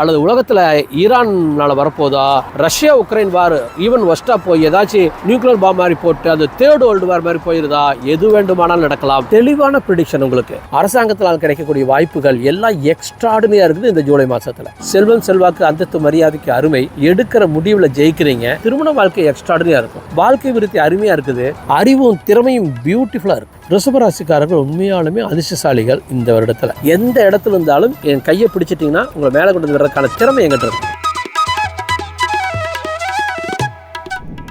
அல்லது உலகத்தில் ஈரான்னால வரப்போதா? ரஷ்யா உக்ரைன் வார் ஈவன் ஒஸ்டா போய் ஏதாச்சும் நியூக்ளியர் பாம் மாதிரி போட்டு அது தேர்ட் வேர்ல்டு வார் மாதிரி போயிருதா? எது வேண்டுமானாலும் நடக்கலாம். தெளிவான ப்ரிடிக்ஷன் உங்களுக்கு. அரசாங்கத்தால் கிடைக்கக்கூடிய வாய்ப்புகள் எல்லாம் எக்ஸ்ட்ராடினியா இருக்குது இந்த ஜூலை மாசத்துல. செல்வம் செல்வாக்கு அந்தத்து மரியாதைக்கு அருமை. எடுக்கிற முடிவுல ஜெயிக்கிறீங்க. திருமண வாழ்க்கை எக்ஸ்ட்ராடினியா இருக்கும். வாழ்க்கை விருத்தி அருமையா இருக்குது. அறிவும் திறமையும் பியூட்டிஃபுல்லா இருக்கும் ரிஷபராசிக்காரர்கள் உண்மையாலுமே அதிர்ஷ்டசாலிகள் இந்த வருடத்தில். எந்த இடத்துல இருந்தாலும் என் கையை பிடிச்சிட்டீங்கன்னா உங்களை மேலே கொண்டு வர்றதுக்கான திறமை எங்கிட்ட இருக்கு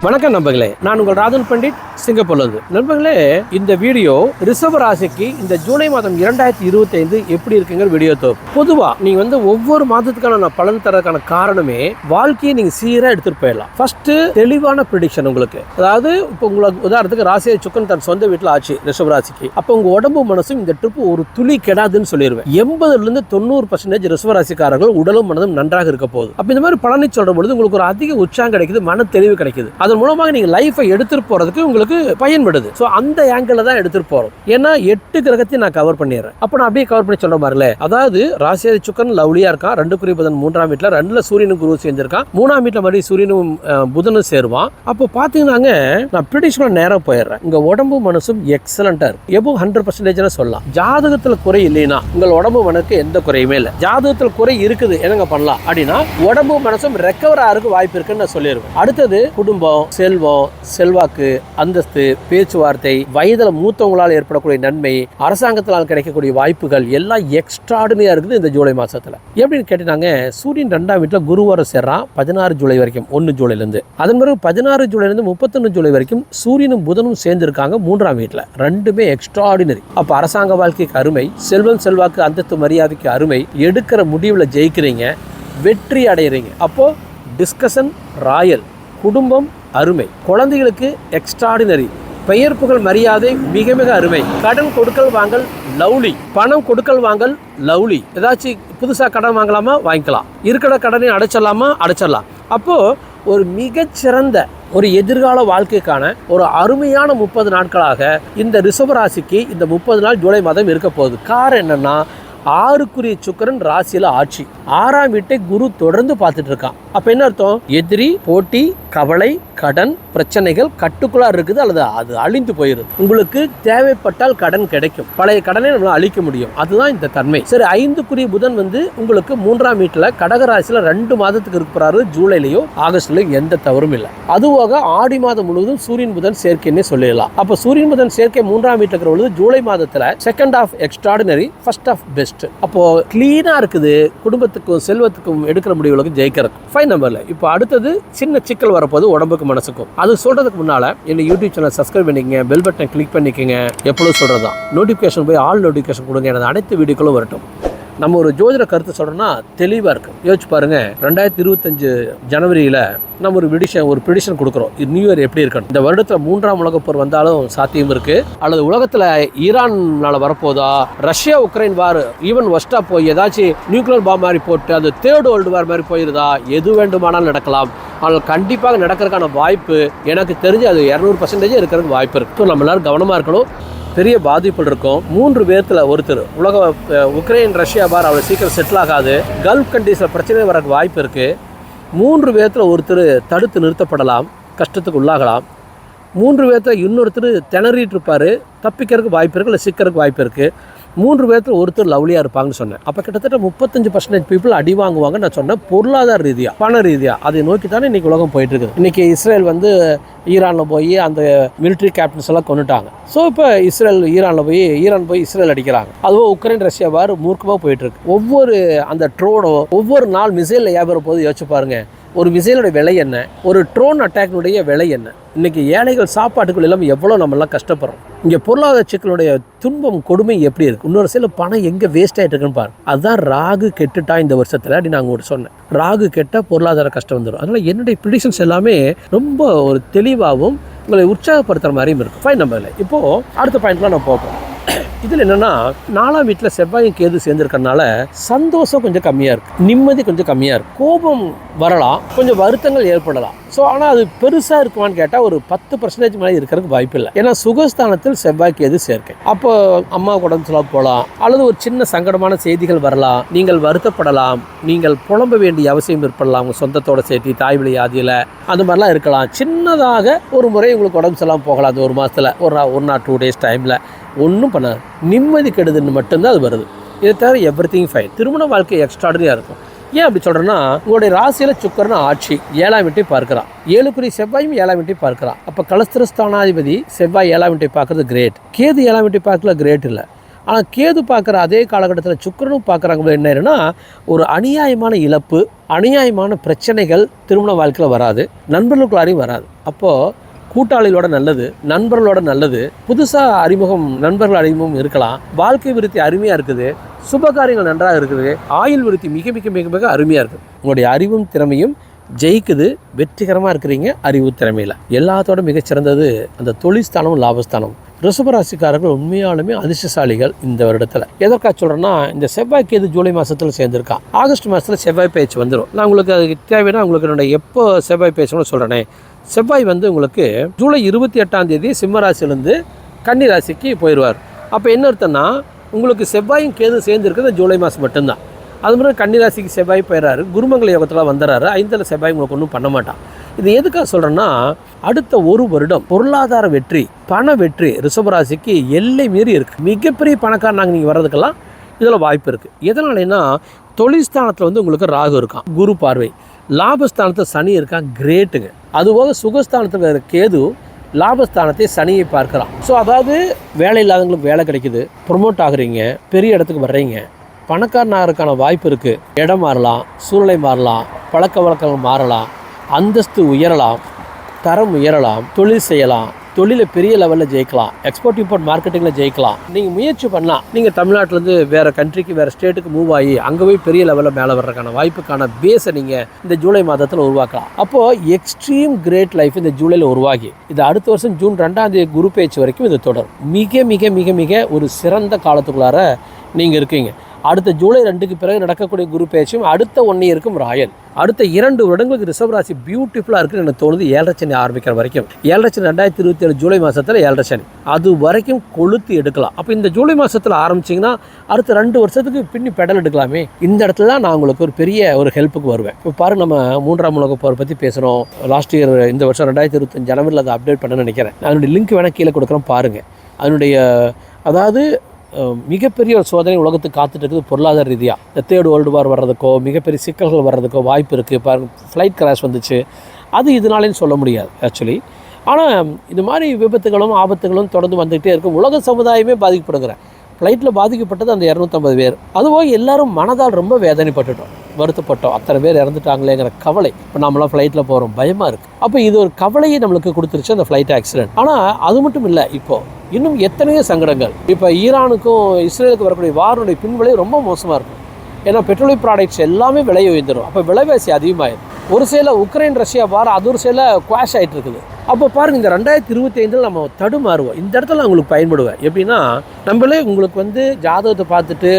வணக்கம் நண்பர்களே நான் உங்கள் ராஜன் பண்டிட். சிங்கப்பூர்லேருந்து நண்பர்களே இந்த வீடியோ ரிசர்வ் ராசிக்கு இந்த ஜூலை மாதம் இரண்டாயிரத்தி இருபத்தி ஐந்து எப்படி இருக்குங்கிற வீடியோ தொகுப்பு பொதுவா நீங்கள் வந்து ஒவ்வொரு மாதத்துக்கான நான் பலன் தரதுக்கான காரணமே வாழ்க்கையை நீங்க சீரா எடுத்துட்டு போயிடலாம். ஃபஸ்ட்டு தெளிவான ப்ரிடிக்ஷன் உங்களுக்கு. அதாவது இப்போ உங்களுக்கு உதாரணத்துக்கு ராசியை சுக்கன் தன் சொந்த வீட்டில் ஆச்சு ரிஷப ராசிக்கு. அப்போ உங்க உடம்பு மனசும் இந்த ட்ரிப் ஒரு துளி கெடாதுன்னு சொல்லிடுவேன் எண்பதுல இருந்து தொண்ணூறு பர்சன்டேஜ் ரிஷப ராசிக்காரர்கள் உடலும் மனதும் நன்றாக இருக்க போகுது. அப்போ இந்த மாதிரி பலனை சொல்ற பொழுது உங்களுக்கு ஒரு அதிக உற்சாகம் கிடைக்குது மன தெளிவு கிடைக்குது. அதன் மூலமாக நீங்க லைஃபை எடுத்துட்டு போறதுக்கு உங்களுக்கு பயன்படுது. ஸோ அந்த ஆங்கிள் தான் எடுத்துகிட்டு போகிறோம் ஏன்னா எட்டு கிரகத்தையும் நான் கவர் பண்ணிடுறேன். அப்போ நான் அப்படியே கவர் பண்ணி சொல்ற மாதிரில அதாவது ராசியாதி சுக்கன் லவ்லியாக இருக்கான். ரெண்டு குறி புதன் மூன்றாம் வீட்டில் ரெண்டில் சூரியனும் குரு சேர்ந்திருக்கான். மூணாம் வீட்டில் மறுபடியும் சூரியனும் புதனும் சேருவான். அப்போ பார்த்தீங்கன்னாங்க நான் ப்ரிடிஷனாக நேரம் போயிடுறேன். உங்கள் உடம்பு மனசும் எக்ஸலண்ட்டாக இருக்கும். எபோ ஹண்ட்ரட் பர்சன்டேஜ்னு சொல்லலாம். ஜாதகத்தில் குறை இல்லைன்னா உங்கள் உடம்பு மனக்கு எந்த குறையுமே இல்லை. ஜாதகத்தில் குறை இருக்குது. என்னங்க பண்ணலாம்? அப்படின்னா உடம்பு மனசும் ரெக்கவர் ஆகிறதுக்கு வாய்ப்பு இருக்குன்னு நான் சொல்லிடுவேன் அடுத்தது குடும்பம் செல்வம் செல்வாக்கு அந்த அந்தஸ்து பேச்சுவார்த்தை வயதில் மூத்தவங்களால் ஏற்படக்கூடிய நன்மை அரசாங்கத்தினால் கிடைக்கக்கூடிய வாய்ப்புகள் எல்லாம் எக்ஸ்ட்ராடினியாக இருக்குது இந்த ஜூலை மாதத்தில் எப்படின்னு கேட்டீங்கன்னா சூரியன் ரெண்டாம் வீட்டில் குருவார சேர்றான் பதினாறு ஜூலை வரைக்கும் ஒன்று ஜூலைலேருந்து அதன் பிறகு பதினாறு ஜூலைலேருந்து முப்பத்தொன்று ஜூலை வரைக்கும் சூரியனும் புதனும் சேர்ந்துருக்காங்க மூன்றாம் வீட்டில். ரெண்டுமே எக்ஸ்ட்ராடினரி அப்போ அரசாங்க வாழ்க்கைக்கு அருமை செல்வம் செல்வாக்கு அந்தஸ்து மரியாதைக்கு அருமை எடுக்கிற முடிவில் ஜெயிக்கிறீங்க வெற்றி அடைகிறீங்க அப்போது டிஸ்கஷன் ராயல் குடும்பம் அருமை. குழந்தைகளுக்கு எக்ஸ்ட்ராடினரி பெயர் புகழ் மரியாதை மிக மிக அருமை. கடன் கொடுக்கல் வாங்கல் லவ்லி. பணம் கொடுக்கல் வாங்கல் லவ்லி. ஏதாச்சும் புதுசாக கடன் வாங்கலாமா? வாங்கிக்கலாம். இருக்கிற கடனை அடைச்சிடலாமா? அடைச்சிடலாம். அப்போது ஒரு மிகச்சிறந்த ஒரு எதிர்கால வாழ்க்கைக்கான ஒரு அருமையான முப்பது நாட்களாக இந்த ரிஷபராசிக்கு இந்த முப்பது நாள் ஜூலை மாதம் இருக்க போகுது. காரணம் என்னன்னா ஆறுக்குரிய சுக்கரன் ராசியில ஆட்சி. ஆறாம் வீட்டை குரு தொடர்ந்து பார்த்துட்டு இருக்கான். அப்போ என்ன அர்த்தம்? எதிரி போட்டி கவலை கடன் பிரச்சனைகள் கட்டுக்குள்ளாக இருக்குது அல்லது அது அழிந்து போயிருது. உங்களுக்கு தேவைப்பட்டால் கடன் கிடைக்கும். பழைய கடனை நம்மளால் அழிக்க முடியும். அதுதான் இந்த தன்மை. சரி ஐந்துக்குரிய புதன் வந்து உங்களுக்கு மூன்றாம் வீட்டில் கடகராசியில் ரெண்டு மாதத்துக்கு இருக்கிறாரு ஜூலைலேயோ ஆகஸ்ட்லயோ எந்த தவறும் இல்லை. அதுவாக ஆடி மாதம் முழுவதும் சூரியன் புதன் சேர்க்கைன்னே சொல்லிடலாம். அப்போ சூரியன் புதன் சேர்க்கை மூன்றாம் வீட்டில் இருக்கிற பொழுது ஜூலை மாதத்தில் second of extraordinary first of best first அப்போது க்ளீனாக இருக்குது. குடும்பத்துக்கும் செல்வத்துக்கும் எடுக்கிற முடிவுகளுக்கும் ஜெயிக்கிறது ஃபைன் நம்பரில் இப்போ அடுத்தது சின்ன சிக்கல் வரப்போது உடம்புக்கு மனசுக்கும். அது சொல்கிறதுக்கு முன்னால் என்னை யூடியூப் சேனல் சப்ஸ்கிரைப் பண்ணிக்கங்க பெல் பட்டன் கிளிக் பண்ணிக்கங்க. எப்பொழுதும் சொல்றதுதான். நோட்டிஃபிகேஷன் போய் ஆல் நோட்டிஃபிகேஷன் கொடுங்க. எனது அனைத்து வீடியோக்களும் வரட்டும். நம்ம ஒரு ஜோதிட கருத்து சொல்கிறோன்னா தெளிவாக இருக்கு. யோசிச்சு பாருங்கள் ரெண்டாயிரத்தி இருபத்தஞ்சு ஜனவரியில் நம்ம ஒரு விடிஷன் ஒரு ப்ரிடிஷன் கொடுக்குறோம். இது நியூ இயர் எப்படி இருக்கணும் இந்த வருடத்தில் மூன்றாம் உலகப்போர் வந்தாலும் சாத்தியம் இருக்குது அல்லது உலகத்தில் ஈரான்னால வரப்போதா? ரஷ்யா உக்ரைன் வார் ஈவன் ஒஸ்டா போய் ஏதாச்சும் நியூக்ளியர் பாம் மாதிரி போட்டு அது தேர்ட் வேர்ல்டு வார் மாதிரி போயிருதா? எது வேண்டுமானாலும் நடக்கலாம். ஆனால் கண்டிப்பாக நடக்கிறதுக்கான வாய்ப்பு எனக்கு தெரிஞ்சு அது இரநூறு பர்சன்டேஜ் இருக்கிறதுக்கு வாய்ப்பு இருக்கு. ஸோ நம்ம எல்லோரும் கவனமாக இருக்கணும். பெரிய பாதிப்பு இருக்கும். மூன்று பேர்த்துல ஒருத்தர். உலக உக்ரைன் ரஷ்யா பார் அவ்வளோ சீக்கிரம் செட்டில் ஆகாது. கல்ஃப் கண்ட்ரீஸில் பிரச்சனை வரக்கு வாய்ப்பு இருக்குது மூன்று பேர்த்தில் ஒருத்தர் தடுத்து நிறுத்தப்படலாம். கஷ்டத்துக்கு உள்ளாகலாம். மூன்று பேர்த்தில் இன்னொருத்தர் திணறிட்டு இருப்பார். தப்பிக்கிறதுக்கு வாய்ப்பு இருக்குது இல்லை சிக்கிறதுக்கு வாய்ப்பு இருக்குது மூன்று பேர்த்தில் ஒருத்தர் லவ்லியாக இருப்பாங்கன்னு சொன்னேன். அப்போ கிட்டத்தட்ட முப்பத்தஞ்சு பர்சன்டேஜ் பீப்புள் அடி வாங்குவாங்க நான் சொன்னேன் பொருளாதார ரீதியாக பண ரீதியாக அதை நோக்கி தானே இன்னைக்கு உலகம் போயிட்டு இருக்குது இன்னைக்கு இஸ்ரேல் வந்து ஈரானில் போய் அந்த மிலிட்ரி கேப்டன்ஸ் எல்லாம் கொண்டுட்டாங்க ஸோ இப்போ இஸ்ரேல் ஈரானில் போய் ஈரான் போய் இஸ்ரேல் அடிக்கிறாங்க. அதுவும் உக்ரைன் ரஷ்யா வார் மூர்க்கமாக போயிட்டுருக்கு. ஒவ்வொரு அந்த ட்ரோனோ ஒவ்வொரு நாள் மிசைலில் வியாபாரம் போது யோசிச்சு பாருங்கள் ஒரு மிசைலோட விலை என்ன? ஒரு ட்ரோன் அட்டாக்னுடைய விலை என்ன? இன்னைக்கு ஏழைகள் சாப்பாட்டுக்குள் இல்லாமல் எவ்வளோ நம்மலாம் கஷ்டப்படுறோம்? இங்கே பொருளாதார சிக்கலுடைய துன்பம் கொடுமை எப்படி இருக்குது இன்னொரு சில பணம் எங்கே வேஸ்ட் ஆகிட்டு இருக்குன்னு பாரு. அதுதான் ராகு கெட்டுட்டா இந்த வருஷத்தில் அப்படி நான் உங்களுக்கு சொன்னேன். ராகு கெட்டால் பொருளாதார கஷ்டம் வந்துடும் அதனால் என்னுடைய ப்ரிடிஷன்ஸ் எல்லாமே ரொம்ப ஒரு தெளிவாகவும் உங்களை உற்சாகப்படுத்துகிற மாதிரியும் இருக்கும். ஃபைன் நம்பரில் இப்போது அடுத்த பாயிண்ட்லாம் நான் போப்போம் இதில் என்னென்னா நாலாம் வீட்டில் செவ்வாயும் கேது சேர்ந்துருக்கறனால சந்தோஷம் கொஞ்சம் கம்மியாக இருக்குது நிம்மதி கொஞ்சம் கம்மியாக இருக்குது கோபம் வரலாம். கொஞ்சம் வருத்தங்கள் ஏற்படலாம். ஸோ ஆனால் அது பெருசாக இருக்குமான்னு கேட்டால் ஒரு பத்து பர்சன்டேஜ் மேலே இருக்கிறதுக்கு வாய்ப்பு இல்லை. ஏன்னா சுகஸ்தானத்தில் செவ்வாய் கேது சேர்க்கை. அப்போ அம்மா உடம்பு சொல்ல போகலாம். அல்லது ஒரு சின்ன சங்கடமான செய்திகள் வரலாம். நீங்கள் வருத்தப்படலாம். நீங்கள் புலம்ப வேண்டிய அவசியம் ஏற்படலாம். உங்கள் சொந்தத்தோட சேர்த்து தாய் வழி ஆதியில். அந்த மாதிரிலாம் இருக்கலாம். சின்னதாக ஒரு முறை உங்களுக்கு உடம்பு சொல்லாமல் போகலாம். அது ஒரு மாதத்தில் ஒரு நா- ஒரு நாள் டூ டேஸ் டைமில் ஒன்றும் பண்ணாது நிம்மதி கெடுதுன்னு மட்டும்தான் அது வருது. இதை தவிர எவ்ரி திங் ஃபைன் திருமண வாழ்க்கை எக்ஸ்ட்ராடனியாக இருக்கும். ஏன் அப்படி சொல்கிறேன்னா உங்களுடைய ராசியில் சுக்கரன் ஆட்சி ஏழாம் வீட்டை பார்க்கிறான். ஏழுக்குறி செவ்வாயும் ஏழாம் வீட்டை பார்க்குறான். அப்போ கலஸ்திரஸ்தானாதிபதி செவ்வாய் ஏழாம் வீட்டை பார்க்குறது கிரேட் கேது ஏழாம் வீட்டை பார்க்கல கிரேட் இல்லை. ஆனால் கேது பார்க்குற அதே காலகட்டத்தில் சுக்கிரனும் பார்க்குறாங்க என்ன ஆயிருன்னா ஒரு அநியாயமான இழப்பு அநியாயமான பிரச்சனைகள் திருமண வாழ்க்கையில் வராது. நண்பர்களுக்குள்ளாரையும் வராது. அப்போது கூட்டாளிகளோட நல்லது நண்பர்களோட நல்லது புதுசாக அறிமுகம் நண்பர்கள் அறிமுகம் இருக்கலாம். வாழ்க்கை விருத்தி அருமையாக இருக்குது. சுபகாரியங்கள் நன்றாக இருக்குது. ஆயுள் விருத்தி மிக மிக மிக மிக அருமையாக இருக்குது. உங்களுடைய அறிவும் திறமையும் ஜெயிக்குது. வெற்றிகரமாக இருக்கிறீங்க. அறிவு திறமையில். எல்லாத்தோட மிகச்சிறந்தது அந்த தொழில்ஸ்தானமும் லாபஸ்தானம். ரிஷபராசிக்காரர்கள் உண்மையாலுமே அதிர்ஷ்டசாலிகள் இந்த வருடத்தில். எதற்காக சொல்கிறேன்னா இந்த செவ்வாய் கேது ஜூலை மாதத்தில் சேர்ந்துருக்கான் ஆகஸ்ட் மாதத்தில் செவ்வாய் பேச்சு வந்துடும் நான் உங்களுக்கு அதுக்கு தேவைன்னா உங்களுக்கு என்னோட எப்போ செவ்வாய் பேச்சுன்னு சொல்கிறேனே செவ்வாய் வந்து உங்களுக்கு ஜூலை இருபத்தி எட்டாம் தேதி சிம்மராசிலேருந்து கன்னி ராசிக்கு போயிடுவார். அப்போ என்ன அர்த்தம்னா உங்களுக்கு செவ்வாயும் கேது சேர்ந்துருக்குது ஜூலை மாதம் மட்டும்தான். அது மாதிரி கன்னிராசிக்கு செவ்வாய் போயிடுறாரு குருமங்கல யோகத்தில் வந்துடுறாரு ஐந்தில் செவ்வாய் உங்களுக்கு ஒன்றும் பண்ண மாட்டான். இது எதுக்காக சொல்கிறேன்னா அடுத்த ஒரு வருடம் பொருளாதார வெற்றி பண வெற்றி ரிஷபராசிக்கு எல்லை மீறி இருக்குது மிகப்பெரிய பணக்காரனாங்க நீங்கள் வர்றதுக்கெல்லாம் இதில் வாய்ப்பு இருக்குது எதனாலனா தொழில்ஸ்தானத்தில் வந்து உங்களுக்கு ராகு இருக்கான் குரு பார்வை. லாபஸ்தானத்தில் சனி இருக்கான் கிரேட்டுங்க அதுபோக சுகஸ்தானத்தில் இருக்கிற கேது லாபஸ்தானத்தை சனியை பார்க்கலாம். ஸோ அதாவது வேலை இல்லாதவங்களுக்கு வேலை கிடைக்குது ப்ரொமோட் ஆகுறீங்க பெரிய இடத்துக்கு வர்றீங்க பணக்காரனாகிறதுக்கான வாய்ப்பு இருக்குது இடம் மாறலாம் சூழ்நிலை மாறலாம் பழக்க வழக்கங்கள் மாறலாம் அந்தஸ்து உயரலாம் தரம் உயரலாம் தொழில் செய்யலாம் தொழிலை பெரிய லெவலில் ஜெயிக்கலாம். எக்ஸ்போர்ட் இம்போர்ட் மார்க்கெட்டிங்கில் ஜெயிக்கலாம். நீங்கள் முயற்சி பண்ணலாம் நீங்கள் தமிழ்நாட்டிலேருந்து வேறு கண்ட்ரிக்கு வேறு ஸ்டேட்டுக்கு மூவ் ஆகி அங்கே போய் பெரிய லெவலில் மேலே வர்றதுக்கான வாய்ப்புக்கான பேஸை நீங்கள் இந்த ஜூலை மாதத்தில் உருவாக்கலாம். அப்போது எக்ஸ்ட்ரீம் கிரேட் லைஃப் இந்த ஜூலையில் உருவாகி இது அடுத்த வருஷம் ஜூன் ரெண்டாம் தேதி குரு பேச்சு வரைக்கும் இது தொடரும். மிக மிக மிக மிக ஒரு சிறந்த காலத்துக்குள்ளார நீங்கள் இருக்கீங்க. அடுத்த ஜூலை ரெண்டுக்கு பிறகு நடக்கக்கூடிய குரு பேச்சும் அடுத்த ஒன் இயருக்கும் ராயல் அடுத்த இரண்டு வருடங்களுக்கு ரிசர்வ் ராசி பியூட்டிஃபுல்லாக இருக்குன்னு எனக்கு தோணுது. ஏழரை சனி ஆரம்பிக்கிற வரைக்கும். ஏழரை சனி ரெண்டாயிரத்தி இருபத்தி ஏழு ஜூலை மாதத்தில் ஏழரை சனி. அது வரைக்கும் கொளுத்து எடுக்கலாம். அப்போ இந்த ஜூலை மாதத்தில் ஆரம்பிச்சிங்கன்னா அடுத்த ரெண்டு வருஷத்துக்கு பின்னி பெடல் எடுக்கலாமே. இந்த இடத்துல தான் நான் உங்களுக்கு ஒரு பெரிய ஒரு ஹெல்ப்புக்கு வருவேன். இப்போ பாருங்க நம்ம மூன்றாம் உலக போரை பற்றி பேசுகிறோம் லாஸ்ட் இயர் இந்த வருஷம் ரெண்டாயிரத்தி இருபத்தஞ்சு ஜனவரியில் அதை அப்டேட் பண்ண நினைக்கிறேன். அதனுடைய லிங்க் வேணால் கீழே கொடுக்குறோம் பாருங்கள் அதனுடைய அதாவது மிகப்பெரிய ஒரு சோதனை உலகத்துக்கு காத்துட்டு இருக்குது பொருளாதார ரீதியாக இந்த தேர்ட் வேர்ல்டு வார் வர்றதுக்கோ மிகப்பெரிய சிக்கல்கள் வர்றதுக்கோ வாய்ப்பு இருக்குது பாருங்க ஃப்ளைட் கிராஷ் வந்துச்சு. அது இதனாலேன்னு சொல்ல முடியாது ஆக்சுவலி ஆனால் இது மாதிரி விபத்துகளும் ஆபத்துகளும் தொடர்ந்து வந்துகிட்டே இருக்கும் உலக சமுதாயமே பாதிக்கப்படுகிற. ஃப்ளைட்டில் பாதிக்கப்பட்டது அந்த இரநூத்தம்பது பேர். அதுபோக எல்லாரும் மனதால் ரொம்ப வேதனைப்பட்டுட்டோம். வருத்தப்பட்டோம். அத்தனை பேர் இறந்துட்டாங்களேங்கிற கவலை. இப்போ நம்மளாம் ஃப்ளைட்டில் போகிறோம் பயமாக இருக்குது அப்போ இது ஒரு கவலையை நம்மளுக்கு கொடுத்துருச்சு அந்த ஃப்ளைட் ஆக்சிடென்ட் ஆனால் அது மட்டும் இல்லை இப்போது இன்னும் எத்தனையோ சங்கடங்கள். இப்போ ஈரானுக்கும் இஸ்ரேலுக்கு வரக்கூடிய வாரனுடைய பின்விளை ரொம்ப மோசமாக இருக்கும். ஏன்னா பெட்ரோலியம் ப்ராடக்ட்ஸ் எல்லாமே விலை உயர்ந்துடும் அப்போ விலைவாசி அதிகமாயிடும் ஒரு சில உக்ரைன் ரஷ்யா வார அது ஒரு சில குவாஷ் ஆகிட்டு இருக்குது. அப்போ பாருங்க இந்த ரெண்டாயிரத்தி இருபத்தி ஐந்தில் நம்ம தடுமாறுவோம். இந்த இடத்துல நான் உங்களுக்கு பயன்படுவேன். எப்படின்னா நம்மளே உங்களுக்கு வந்து ஜாதகத்தை பார்த்துட்டு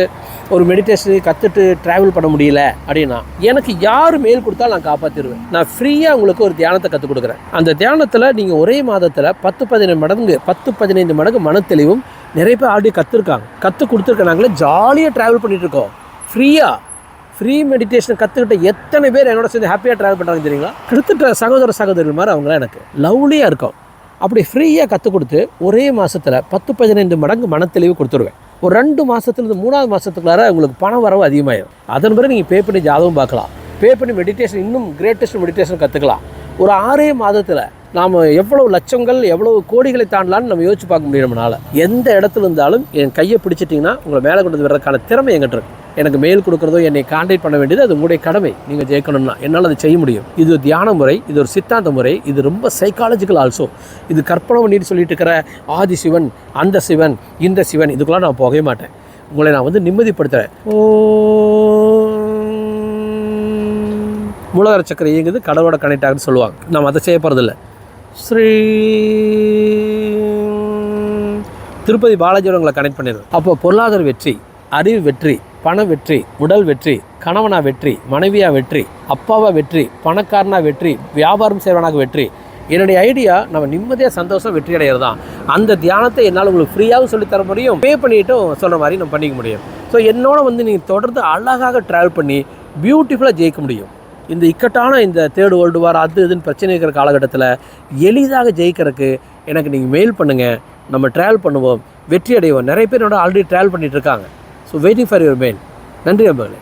ஒரு மெடிடேஷன் கற்றுட்டு ட்ராவல் பண்ண முடியல அப்படின்னா எனக்கு யார் மேல் கொடுத்தாலும் நான் காப்பாற்றிடுவேன் நான் ஃப்ரீயாக உங்களுக்கு ஒரு தியானத்தை கற்றுக் கொடுக்குறேன். அந்த தியானத்தில் நீங்கள் ஒரே மாதத்தில் பத்து பதினைந்து மடங்கு பத்து பதினைந்து மடங்கு மனத்தெளிவும் நிறைய பேர் ஆல்ரெடி கற்றுருக்காங்க கற்றுக் கொடுத்துருக்காங்களே ஜாலியாக ட்ராவல் பண்ணிகிட்ருக்கோம் ஃப்ரீயாக ஃப்ரீ மெடிடேஷன் கற்றுக்கிட்ட எத்தனை பேர் என்னோட சேர்ந்து ஹாப்பியாக ட்ராவல் பண்ணுறாங்க தெரியுங்களா? கிட்டத்தட்ட சகோதர சகோதரிகள் மாதிரி அவங்களாம் எனக்கு லவ்லியாக இருக்கும். அப்படி ஃப்ரீயாக கற்றுக் கொடுத்து ஒரே மாதத்தில் பத்து பதினைந்து மடங்கு மனத்தெளிவு கொடுத்துருவேன். ஒரு ரெண்டு மாதத்துலேருந்து மூணாவது மாதத்துக்குள்ளார உங்களுக்கு பணம் வரவு அதிகமாகிடும் அதன் பிறகு நீங்கள் பே பண்ணி ஜாதகம் பார்க்கலாம். பே பண்ணி மெடிடேஷன் இன்னும் கிரேட்டஸ்ட் மெடிடேஷன் கற்றுக்கலாம் ஒரு ஆறே மாதத்தில் நாம் எவ்வளவு லட்சங்கள் எவ்வளவு கோடிகளை தாண்டலாம்னு நம்ம யோசிச்சு பார்க்க முடியும் நம்மளால். எந்த இடத்துல இருந்தாலும் என் கையை பிடிச்சிட்டிங்கன்னா உங்களை மேலே கொண்டு வர்றதுக்கான திறமை எங்கிட்ட இருக்கு. எனக்கு மெயில் கொடுக்குறதோ என்னை கான்டாக்ட் பண்ண வேண்டியது அது உங்களுடைய கடமை. நீங்கள் ஜெயிக்கணும்னா என்னால் அதை செய்ய முடியும். இது ஒரு தியான முறை இது ஒரு சித்தாந்த முறை இது ரொம்ப சைக்காலஜிக்கல் ஆல்சோ இது கற்பனை பண்ணிட்டு சொல்லிட்டு இருக்கிற ஆதி சிவன் அந்த சிவன் இந்த சிவன் இதுக்கெல்லாம் நான் போகவே மாட்டேன். உங்களை நான் வந்து நிம்மதிப்படுத்துகிறேன் மூலதர சக்கரை இயங்குது கடவுளோட கனெக்ட் ஆகுதுன்னு சொல்லுவாங்க. நம்ம அதை செய்ய போகிறதில்ல ஸ்ரீ திருப்பதி பாலாஜியோட உங்களை கனெக்ட் பண்ணிடுவேன் அப்போ பொருளாதார வெற்றி அறிவு வெற்றி பண வெற்றி உடல் வெற்றி கணவனா வெற்றி மனைவியா வெற்றி அப்பாவா வெற்றி பணக்காரனா வெற்றி வியாபாரம் செய்வனாக வெற்றி. என்னுடைய ஐடியா நம்ம நிம்மதியாக சந்தோஷம் வெற்றி அடைகிறது தான் அந்த தியானத்தை என்னால் உங்களுக்கு ஃப்ரீயாகவும் சொல்லித்தர முடியும். பே பண்ணிட்டும் சொல்கிற மாதிரி நம்ம பண்ணிக்க முடியும். ஸோ என்னோட வந்து நீங்கள் தொடர்ந்து அழகாக ட்ராவல் பண்ணி பியூட்டிஃபுல்லாக ஜெயிக்க முடியும். இந்த இக்கட்டான இந்த தேர்டு வேர்ல்டு வார் அது இதுன்னு பிரச்சனை இருக்கிற காலகட்டத்தில் எளிதாக ஜெயிக்கிறதுக்கு எனக்கு நீங்கள் மெயில் பண்ணுங்கள் நம்ம ட்ராவல் பண்ணுவோம். வெற்றி அடைவோம். நிறைய பேர் என்னோட ஆல்ரெடி ட்ராவல் பண்ணிகிட்டு இருக்காங்க. So waiting for your mail நன்றி நண்பர்களே